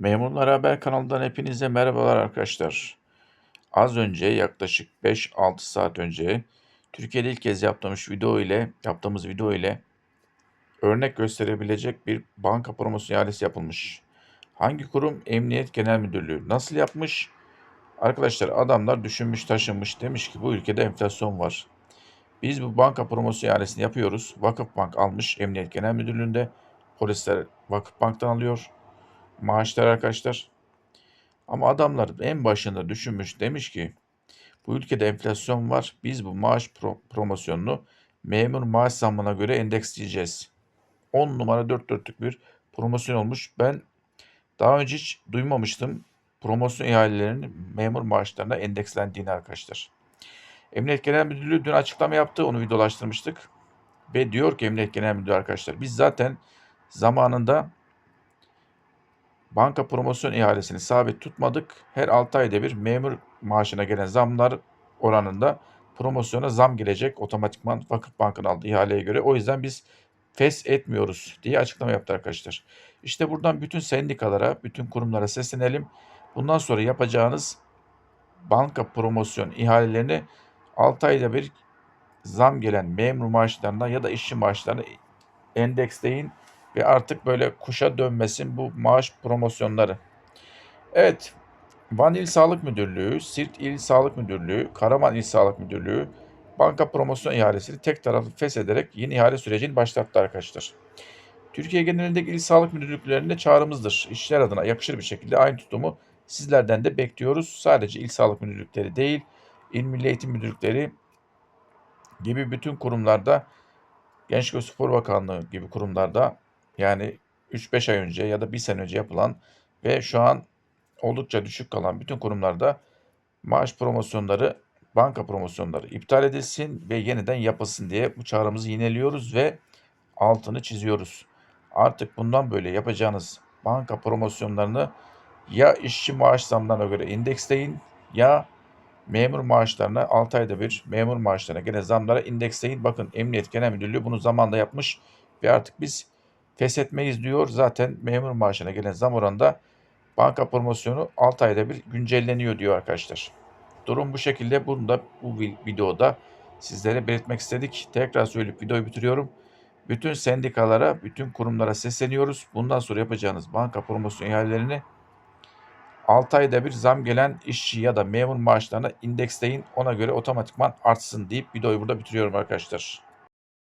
Memurlar Haber kanalından hepinize merhabalar arkadaşlar. Az önce yaklaşık 5-6 saat önce Türkiye'de ilk kez yaptığımız video ile yaptığımız video ile örnek gösterebilecek bir banka promosyon ihalesi yapılmış. Hangi kurum? Emniyet Genel Müdürlüğü. Nasıl yapmış? Arkadaşlar adamlar düşünmüş taşınmış demiş ki bu ülkede enflasyon var. Biz bu banka promosyon ihalesini yapıyoruz. Vakıfbank almış Emniyet Genel Müdürlüğü'nde. Polisler Vakıfbank'tan alıyor maaşlar arkadaşlar. Ama adamlar en başında düşünmüş demiş ki bu ülkede enflasyon var. Biz bu maaş pro- promosyonunu memur maaş zammına göre endeksleyeceğiz. 10 numara 4 dörtlük bir promosyon olmuş. Ben daha önce hiç duymamıştım promosyon ihalelerinin memur maaşlarına endekslendiğini arkadaşlar. Emniyet Genel Müdürlüğü dün açıklama yaptı. Onu videolaştırmıştık. Ve diyor ki Emniyet Genel Müdürü arkadaşlar biz zaten zamanında Banka promosyon ihalesini sabit tutmadık. Her 6 ayda bir memur maaşına gelen zamlar oranında promosyona zam gelecek otomatikman Vakıfbank'ın aldığı ihaleye göre. O yüzden biz fes etmiyoruz diye açıklama yaptı arkadaşlar. İşte buradan bütün sendikalara, bütün kurumlara seslenelim. Bundan sonra yapacağınız banka promosyon ihalelerini 6 ayda bir zam gelen memur maaşlarına ya da işçi maaşlarına endeksleyin ve artık böyle kuşa dönmesin bu maaş promosyonları. Evet, Van İl Sağlık Müdürlüğü, Sirt İl Sağlık Müdürlüğü, Karaman İl Sağlık Müdürlüğü banka promosyon ihalesini tek taraflı feshederek yeni ihale sürecini başlattı arkadaşlar. Türkiye genelindeki il sağlık müdürlüklerinde çağrımızdır. İşler adına yakışır bir şekilde aynı tutumu sizlerden de bekliyoruz. Sadece il sağlık müdürlükleri değil, il milli eğitim müdürlükleri gibi bütün kurumlarda Gençlik ve Spor Bakanlığı gibi kurumlarda yani 3-5 ay önce ya da 1 sene önce yapılan ve şu an oldukça düşük kalan bütün kurumlarda maaş promosyonları, banka promosyonları iptal edilsin ve yeniden yapılsın diye bu çağrımızı yineliyoruz ve altını çiziyoruz. Artık bundan böyle yapacağınız banka promosyonlarını ya işçi maaş zamlarına göre indeksleyin ya memur maaşlarına 6 ayda bir memur maaşlarına gene zamlara indeksleyin. Bakın Emniyet Genel Müdürlüğü bunu zamanla yapmış ve artık biz feshetmeyiz diyor. Zaten memur maaşına gelen zam oranında banka promosyonu 6 ayda bir güncelleniyor diyor arkadaşlar. Durum bu şekilde. Bunu da bu videoda sizlere belirtmek istedik. Tekrar söyleyip videoyu bitiriyorum. Bütün sendikalara, bütün kurumlara sesleniyoruz. Bundan sonra yapacağınız banka promosyon ihalelerini 6 ayda bir zam gelen işçi ya da memur maaşlarına indeksleyin. Ona göre otomatikman artsın deyip videoyu burada bitiriyorum arkadaşlar.